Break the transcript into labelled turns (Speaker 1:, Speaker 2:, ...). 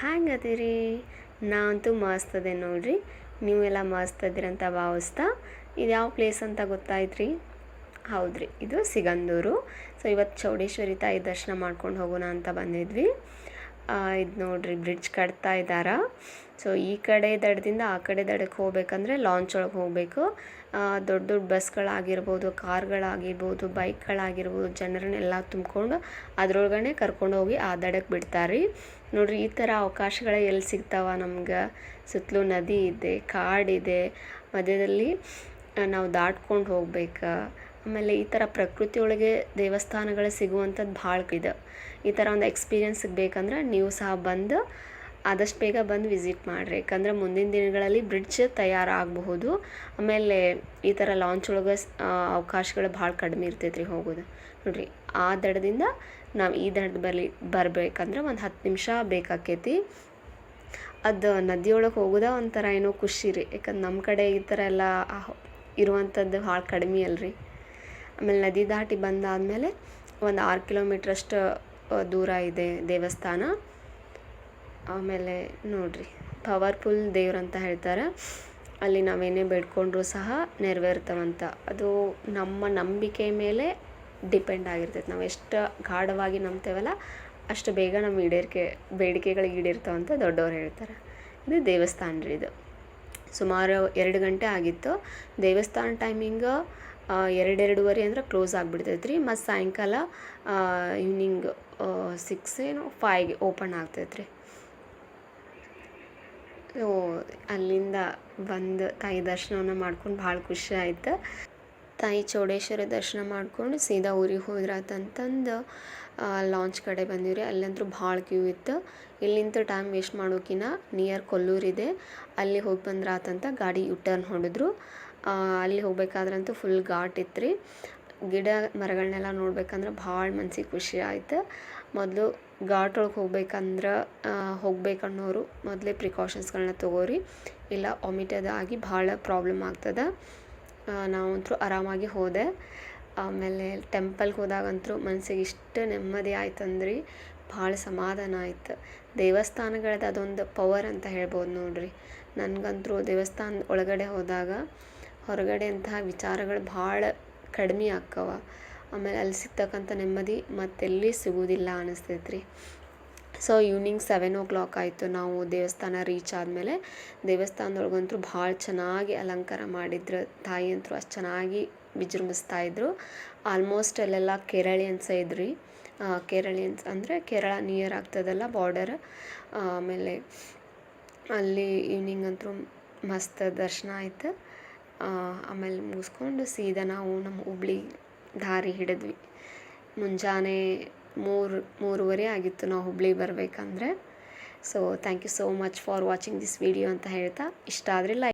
Speaker 1: ಹೆಂಗದಿರಿ ನಾನಂತೂ ಮಸ್ತ್ ನೋಡ್ರಿ. ನೀವೆಲ್ಲ ಮಸ್ತ್ ಅದಿರಂತ ಭಾವಿಸ್ತಾ ಇದು ಯಾವ ಪ್ಲೇಸ್ ಅಂತ ಗೊತ್ತಾಯ್ತು ರೀ ಹೌದ್ರಿ, ಇದು ಸಿಗಂದೂರು. ಸೊ ಇವತ್ತು ಚೌಡೇಶ್ವರಿ ತಾಯಿ ದರ್ಶನ ಮಾಡ್ಕೊಂಡು ಹೋಗೋಣ ಅಂತ ಬಂದಿದ್ವಿ. ಇದು ನೋಡ್ರಿ ಬ್ರಿಡ್ಜ್ ಕಟ್ತಾ ಇದ್ದಾರ? ಸೊ ಈ ಕಡೆ ದಡದಿಂದ ಆ ಕಡೆ ದಡಕ್ಕೆ ಹೋಗ್ಬೇಕಂದ್ರೆ ಲಾಂಚ್ ಒಳಗೆ ಹೋಗಬೇಕು. ದೊಡ್ಡ ದೊಡ್ಡ ಬಸ್ಗಳಾಗಿರ್ಬೋದು, ಕಾರ್ಗಳಾಗಿರ್ಬೋದು, ಬೈಕ್ಗಳಾಗಿರ್ಬೋದು, ಜನರನ್ನೆಲ್ಲ ತುಂಬಿಕೊಂಡು ಅದ್ರೊಳಗಡೆ ಕರ್ಕೊಂಡು ಹೋಗಿ ಆ ದಡಕ್ಕೆ ಬಿಡ್ತಾರೆ ನೋಡ್ರಿ, ಈ ಥರ ಅವಕಾಶಗಳೇ ಎಲ್ಲಿ ಸಿಗ್ತಾವ ನಮ್ಗೆ? ಸುತ್ತಲೂ ನದಿ ಇದೆ ಕಾಡಿದೆ ಮಧ್ಯದಲ್ಲಿ ನಾವು ದಾಟ್ಕೊಂಡು ಹೋಗ್ಬೇಕು. ಆಮೇಲೆ ಈ ಥರ ಪ್ರಕೃತಿಯೊಳಗೆ ದೇವಸ್ಥಾನಗಳು ಸಿಗುವಂಥದ್ದು ಭಾಳ ಇದೆ. ಈ ಥರ ಒಂದು ಎಕ್ಸ್ಪೀರಿಯನ್ಸ್ ಸಿಗಬೇಕಂದ್ರೆ ನೀವು ಸಹ ಬಂದು ಆದಷ್ಟು ಬೇಗ ಬಂದು ವಿಸಿಟ್ ಮಾಡಿರಿ. ಯಾಕಂದ್ರೆ ಮುಂದಿನ ದಿನಗಳಲ್ಲಿ ಬ್ರಿಡ್ಜ್ ತಯಾರಾಗಬಹುದು. ಆಮೇಲೆ ಈ ಥರ ಲಾಂಚ್ ಒಳಗೆ ಅವಕಾಶಗಳು ಭಾಳ ಕಡಿಮೆ ಇರ್ತೈತೆ ರೀ ಹೋಗೋದು. ನೋಡಿರಿ, ಆ ದಡದಿಂದ ನಾವು ಈ ದಡದ ಬರಲಿ, ಬರಬೇಕಂದ್ರೆ ಒಂದು ಹತ್ತು ನಿಮಿಷ ಬೇಕಾಕೈತಿ. ಅದು ನದಿಯೊಳಗೆ ಹೋಗೋದ ಒಂಥರ ಏನೋ ಖುಷಿ ರೀ. ಯಾಕಂದ್ರೆ ನಮ್ಮ ಕಡೆ ಈ ಥರ ಎಲ್ಲ ಇರುವಂಥದ್ದು ಭಾಳ ಕಡಿಮೆ ಅಲ್ರಿ. ಆಮೇಲೆ ನದಿ ದಾಟಿ ಬಂದಾದಮೇಲೆ ಒಂದು ಆರು ಕಿಲೋಮೀಟ್ರಷ್ಟು ದೂರ ಇದೆ ದೇವಸ್ಥಾನ. ಆಮೇಲೆ ನೋಡಿರಿ, ಪವರ್ಫುಲ್ ದೇವ್ರಂತ ಹೇಳ್ತಾರೆ. ಅಲ್ಲಿ ನಾವೇನೇ ಬೇಡ್ಕೊಂಡ್ರೂ ಸಹ ನೆರವೇರ್ತವಂತ. ಅದು ನಮ್ಮ ನಂಬಿಕೆ ಮೇಲೆ ಡಿಪೆಂಡ್ ಆಗಿರ್ತೈತೆ. ನಾವು ಎಷ್ಟು ಗಾಢವಾಗಿ ನಂಬ್ತೇವಲ್ಲ, ಅಷ್ಟು ಬೇಗ ನಮ್ಮ ಈಡೇರಿಕೆ ಬೇಡಿಕೆಗಳಿಗೆ ಈಡೇರ್ತಾವಂತ ದೊಡ್ಡವ್ರು ಹೇಳ್ತಾರೆ. ಇದು ದೇವಸ್ಥಾನ ರೀ ಇದು. ಸುಮಾರು ಎರಡು ಗಂಟೆ ಆಗಿತ್ತು. ದೇವಸ್ಥಾನ ಟೈಮಿಂಗ್ ಎರಡೆರಡುವರೆ ಅಂದ್ರೆ ಕ್ಲೋಸ್ ಆಗಿಬಿಡ್ತೈತೆ ರೀ ಮತ್ತು ಸಾಯಂಕಾಲ ಈವ್ನಿಂಗ್ ಸಿಕ್ಸ್ ಏನು ಫೈವ್ಗೆ ಓಪನ್ ಆಗ್ತೈತೆ ರೀ ಅಲ್ಲಿಂದ ಬಂದು ತಾಯಿ ದರ್ಶನವನ್ನು ಮಾಡ್ಕೊಂಡು ಭಾಳ ಖುಷಿ ಆಯ್ತು. ತಾಯಿ ಚೌಡೇಶ್ವರಿ ದರ್ಶನ ಮಾಡ್ಕೊಂಡು ಸೀದಾ ಊರಿಗೆ ಹೋದ್ರಾತಂತಂದು ಲಾಂಚ್ ಕಡೆ ಬಂದಿವ್ರಿ. ಅಲ್ಲಂತೂ ಭಾಳ ಕ್ಯೂ ಇತ್ತು. ಇಲ್ಲಿಂದ ಟೈಮ್ ವೇಸ್ಟ್ ಮಾಡೋಕಿನ ನಿಯರ್ ಕೊಲ್ಲೂರಿದೆ. ಅಲ್ಲಿ ಹೋಗಿ ಬಂದ್ರಾತಂತ ಗಾಡಿ ಯು ಟರ್ನ್ ಹೊಡೆದ್ರು. ಅಲ್ಲಿ ಹೋಗ್ಬೇಕಾದ್ರಂತೂ ಫುಲ್ ಘಾಟ್ ಇತ್ತು ರೀ ಗಿಡ ಮರಗಳನ್ನೆಲ್ಲ ನೋಡ್ಬೇಕಂದ್ರೆ ಭಾಳ ಮನ್ಸಿಗೆ ಖುಷಿ ಆಯ್ತು. ಮೊದಲು ಘಾಟ್ ಒಳಗೆ ಹೋಗ್ಬೇಕಂದ್ರೆ ಹೋಗ್ಬೇಕನ್ನೋರು ಮೊದಲೇ ಪ್ರಿಕಾಷನ್ಸ್ಗಳನ್ನ ತೊಗೋರಿ. ಇಲ್ಲ ಆಗಿ ಭಾಳ ಪ್ರಾಬ್ಲಮ್ ಆಗ್ತದೆ. ನಾವಂತೂ ಆರಾಮಾಗಿ ಹೋದೆ. ಆಮೇಲೆ ಟೆಂಪಲ್ಗೆ ಹೋದಾಗಂತೂ ಮನಸ್ಸಿಗೆ ಇಷ್ಟು ನೆಮ್ಮದಿ ಆಯ್ತಂದ್ರಿ. ಭಾಳ ಸಮಾಧಾನ ಆಯ್ತು. ದೇವಸ್ಥಾನಗಳದ್ದು ಅದೊಂದು ಪವರ್ ಅಂತ ಹೇಳ್ಬೋದು ನೋಡ್ರಿ. ನನಗಂತೂ ದೇವಸ್ಥಾನ ಒಳಗಡೆ ಹೋದಾಗ ಹೊರಗಡೆ ಅಂತಹ ವಿಚಾರಗಳು ಭಾಳ ಕಡಿಮೆ ಆಕ್ಕವ ಆಮೇಲೆ ಅಲ್ಲಿ ಸಿಗ್ತಕ್ಕಂಥ ನೆಮ್ಮದಿ ಮತ್ತೆಲ್ಲಿ ಸಿಗುವುದಿಲ್ಲ ಅನ್ನಿಸ್ತೈತ್ರಿ so evening seven o'clock ಆಯಿತು. ನಾವು ದೇವಸ್ಥಾನ ರೀಚ್ ಆದಮೇಲೆ ದೇವಸ್ಥಾನದೊಳಗಂತೂ ಭಾಳ ಚೆನ್ನಾಗಿ ಅಲಂಕಾರ ಮಾಡಿದ್ರು. ತಾಯಿ ಅಂತೂ ಅಷ್ಟು ಚೆನ್ನಾಗಿ ವಿಜೃಂಭಿಸ್ತಾ ಇದ್ರು. ಆಲ್ಮೋಸ್ಟ್ ಅಲ್ಲೆಲ್ಲ ಕೇರಳಿಯನ್ಸ ಇದ್ರಿ. ಕೇರಳಿಯನ್ಸ್ ಅಂದರೆ ಕೇರಳ ನಿಯರ್ ಆಗ್ತದಲ್ಲ ಬಾರ್ಡರ್ ಆಮೇಲೆ ಅಲ್ಲಿ ಈವ್ನಿಂಗ್ ಅಂತೂ ಮಸ್ತ್ ದರ್ಶನ ಆಯ್ತು. ಆಮೇಲೆ ಮುಗಿಸ್ಕೊಂಡು ಸೀದಾ ನಾವು ನಮ್ಮ ಹುಬ್ಳಿ ದಾರಿ ಹಿಡಿದ್ವಿ. ಮುಂಜಾನೆ ಮೂರು, ಮೂರುವರೆ ಆಗಿತ್ತು ನಾವು ಹುಬ್ಳಿಗೆ ಬರಬೇಕಂದ್ರೆ. So thank you so much for watching this video ಅಂತ ಹೇಳ್ತಾ. ಇಷ್ಟ ಆದರೆ ಲೈಕ್